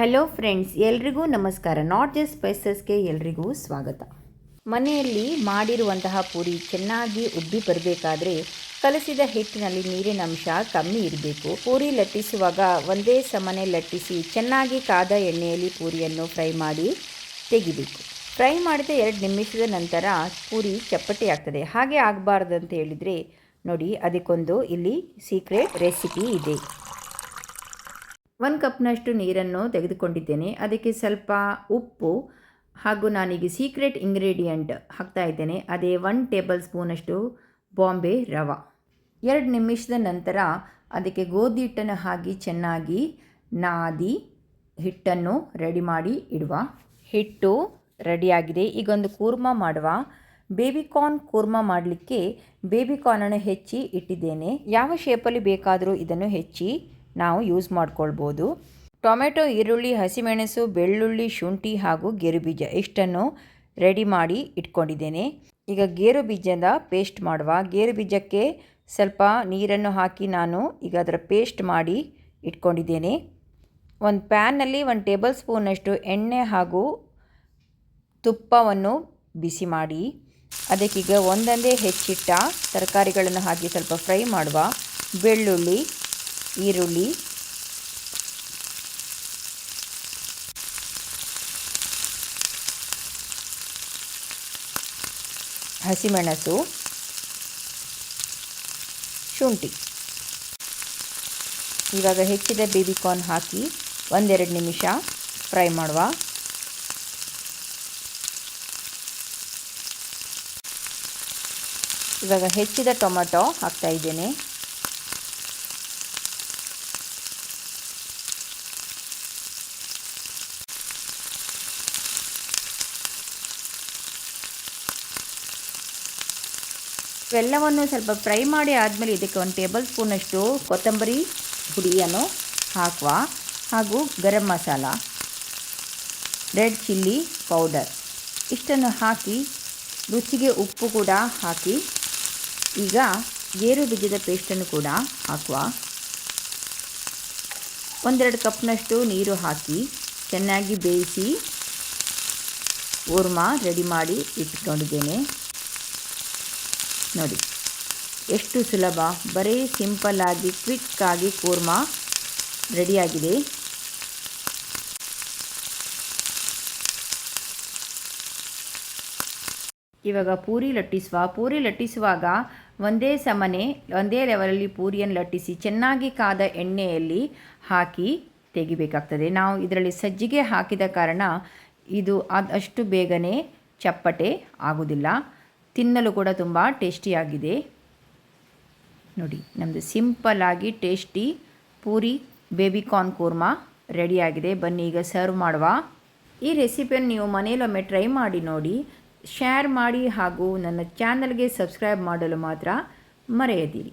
Hello friends ಎಲ್ರಿಗೂ ನಮಸ್ಕಾರ. Not just ಸ್ಪೈಸಸ್ಗೆ ಎಲ್ರಿಗೂ ಸ್ವಾಗತ. ಮನೆಯಲ್ಲಿ ಮಾಡಿರುವಂತಹ ಪೂರಿ ಚೆನ್ನಾಗಿ ಉಬ್ಬಿ ಬರಬೇಕಾದ್ರೆ ಕಲಸಿದ ಹಿಟ್ಟಿನಲ್ಲಿ ನೀರಿನ ಅಂಶ ಕಮ್ಮಿ ಇರಬೇಕು. ಪೂರಿ ಲಟ್ಟಿಸುವಾಗ ಒಂದೇ ಸಮನೆ ಲಟ್ಟಿಸಿ ಚೆನ್ನಾಗಿ ಕಾದ ಎಣ್ಣೆಯಲ್ಲಿ ಪೂರಿಯನ್ನು ಫ್ರೈ ಮಾಡಿ ತೆಗಿಬೇಕು. ಫ್ರೈ ಮಾಡಿದ ಎರಡು ನಿಮಿಷದ ನಂತರ ಪೂರಿ ಚಪ್ಪಟೆ ಆಗ್ತದೆ. ಹಾಗೆ ಆಗಬಾರ್ದು ಅಂತ ಹೇಳಿದರೆ ನೋಡಿ, ಅದಕ್ಕೊಂದು ಇಲ್ಲಿ ಸೀಕ್ರೆಟ್ ರೆಸಿಪಿ ಇದೆ. ಒಂದು ಕಪ್ನಷ್ಟು ನೀರನ್ನು ತೆಗೆದುಕೊಂಡಿದ್ದೇನೆ. ಅದಕ್ಕೆ ಸ್ವಲ್ಪ ಉಪ್ಪು ಹಾಗೂ ನಾನೀಗ ಸೀಕ್ರೆಟ್ ಇಂಗ್ರೀಡಿಯಂಟ್ ಹಾಕ್ತಾ ಇದ್ದೇನೆ. ಅದೇ ಒನ್ ಟೇಬಲ್ ಸ್ಪೂನಷ್ಟು ಬಾಂಬೆ ರವ. ಎರಡು ನಿಮಿಷದ ನಂತರ ಅದಕ್ಕೆ ಗೋಧಿ ಹಿಟ್ಟನ್ನು ಹಾಕಿ ಚೆನ್ನಾಗಿ ನಾದಿ ಹಿಟ್ಟನ್ನು ರೆಡಿ ಮಾಡಿ ಇಡುವ. ಹಿಟ್ಟು ರೆಡಿಯಾಗಿದೆ. ಈಗೊಂದು ಕೂರ್ಮ ಮಾಡುವ. ಬೇಬಿಕಾರ್ನ್ ಕೂರ್ಮ ಮಾಡಲಿಕ್ಕೆ ಬೇಬಿಕಾರ್ನನ್ನು ಹೆಚ್ಚಿ ಇಟ್ಟಿದ್ದೇನೆ. ಯಾವ ಶೇಪಲ್ಲಿ ಬೇಕಾದರೂ ಇದನ್ನು ಹೆಚ್ಚಿ ನಾವು ಯೂಸ್ ಮಾಡ್ಕೊಳ್ಬೋದು. ಟೊಮೆಟೊ, ಈರುಳ್ಳಿ, ಹಸಿಮೆಣಸು, ಬೆಳ್ಳುಳ್ಳಿ, ಶುಂಠಿ ಹಾಗೂ ಗೇರುಬೀಜ ಇಷ್ಟನ್ನು ರೆಡಿ ಮಾಡಿ ಇಟ್ಕೊಂಡಿದ್ದೇನೆ. ಈಗ ಗೇರು ಬೀಜದ ಪೇಸ್ಟ್ ಮಾಡುವ. ಗೇರು ಬೀಜಕ್ಕೆ ಸ್ವಲ್ಪ ನೀರನ್ನು ಹಾಕಿ ನಾನು ಈಗ ಅದರ ಪೇಸ್ಟ್ ಮಾಡಿ ಇಟ್ಕೊಂಡಿದ್ದೇನೆ. ಒಂದು ಪ್ಯಾನಲ್ಲಿ ಒಂದು ಟೇಬಲ್ ಸ್ಪೂನಷ್ಟು ಎಣ್ಣೆ ಹಾಗೂ ತುಪ್ಪವನ್ನು ಬಿಸಿ ಮಾಡಿ. ಅದಕ್ಕೀಗ ಒಂದೊಂದೇ ಹೆಚ್ಚಿಟ್ಟ ತರಕಾರಿಗಳನ್ನು ಹಾಕಿ ಸ್ವಲ್ಪ ಫ್ರೈ ಮಾಡುವ. ಬೆಳ್ಳುಳ್ಳಿ ಈರುಳ್ಳಿ. ಹಸಿಮೆಣಸು. ಶುಂಠಿ. ಇವಾಗ ಹೆಚ್ಚಿದ ಬೇಬಿಕಾರ್ನ್ ಹಾಕಿ ಒಂದೆರಡು ನಿಮಿಷ ಫ್ರೈ ಮಾಡುವ. ಇವಾಗ ಹೆಚ್ಚಿದ ಟೊಮೆಟೊ ಹಾಕ್ತಾ ಇದ್ದೇನೆ. ಇವೆಲ್ಲವನ್ನು ಸ್ವಲ್ಪ ಫ್ರೈ ಮಾಡಿ ಆದಮೇಲೆ ಇದಕ್ಕೆ ಒಂದು ಟೇಬಲ್ ಸ್ಪೂನಷ್ಟು ಕೊತ್ತಂಬರಿ ಪುಡಿಯನ್ನು ಹಾಕುವ ಹಾಗೂ garam masala, red chilli powder ಇಷ್ಟನ್ನು ಹಾಕಿ ರುಚಿಗೆ ಉಪ್ಪು ಕೂಡ ಹಾಕಿ ಈಗ ಗೇರು ಬೀಜದ ಪೇಸ್ಟನ್ನು ಕೂಡ ಹಾಕುವ. ಒಂದೆರಡು ಕಪ್ನಷ್ಟು ನೀರು ಹಾಕಿ ಚೆನ್ನಾಗಿ ಬೇಯಿಸಿ ಊರ್ಮ ರೆಡಿ ಮಾಡಿ ಇಟ್ಕೊಂಡಿದ್ದೇನೆ. ನೋಡಿ. ಎಷ್ಟು ಸುಲಭ? ಬರೀ ಸಿಂಪಲ್ಲಾಗಿ ಕ್ವಿಕ್ಕಾಗಿ ಕೂರ್ಮಾ. ರೆಡಿಯಾಗಿದೆ. ಇವಾಗ ಪೂರಿ ಲಟ್ಟಿಸುವ. ಪೂರಿ ಲಟ್ಟಿಸುವಾಗ ಒಂದೇ ಸಮನೆ, ಒಂದೇ ಲೆವೆಲಲ್ಲಿ ಪೂರಿಯನ್ನು ಲಟ್ಟಿಸಿ, ಚೆನ್ನಾಗಿ ಕಾದ ಎಣ್ಣೆಯಲ್ಲಿ ಹಾಕಿ ತೆಗಿಬೇಕಾಗ್ತದೆ. ನಾವು ಇದರಲ್ಲಿ ಸಜ್ಜಿಗೆ ಹಾಕಿದ ಕಾರಣ ಇದು ಅದಷ್ಟು ಬೇಗನೆ ಚಪ್ಪಟೆ ಆಗೋದಿಲ್ಲ ತಿನ್ನಲು ಕೂಡ ತುಂಬ ಟೇಸ್ಟಿಯಾಗಿದೆ. ನೋಡಿ ನಮ್ಮದು ಸಿಂಪಲ್ಲಾಗಿ ಟೇಸ್ಟಿ ಪೂರಿ ಬೇಬಿಕಾರ್ನ್ ಕೂರ್ಮ ರೆಡಿಯಾಗಿದೆ ಬನ್ನಿ, ಈಗ ಸರ್ವ್ ಮಾಡುವ. ಈ ರೆಸಿಪಿಯನ್ನು ನೀವು ಮನೆಯಲ್ಲೊಮ್ಮೆ ಟ್ರೈ ಮಾಡಿ ನೋಡಿ. ಶೇರ್ ಮಾಡಿ ಹಾಗೂ ನನ್ನ ಚಾನಲ್ಗೆ ಸಬ್ಸ್ಕ್ರೈಬ್ ಮಾಡಲು ಮಾತ್ರ ಮರೆಯದಿರಿ.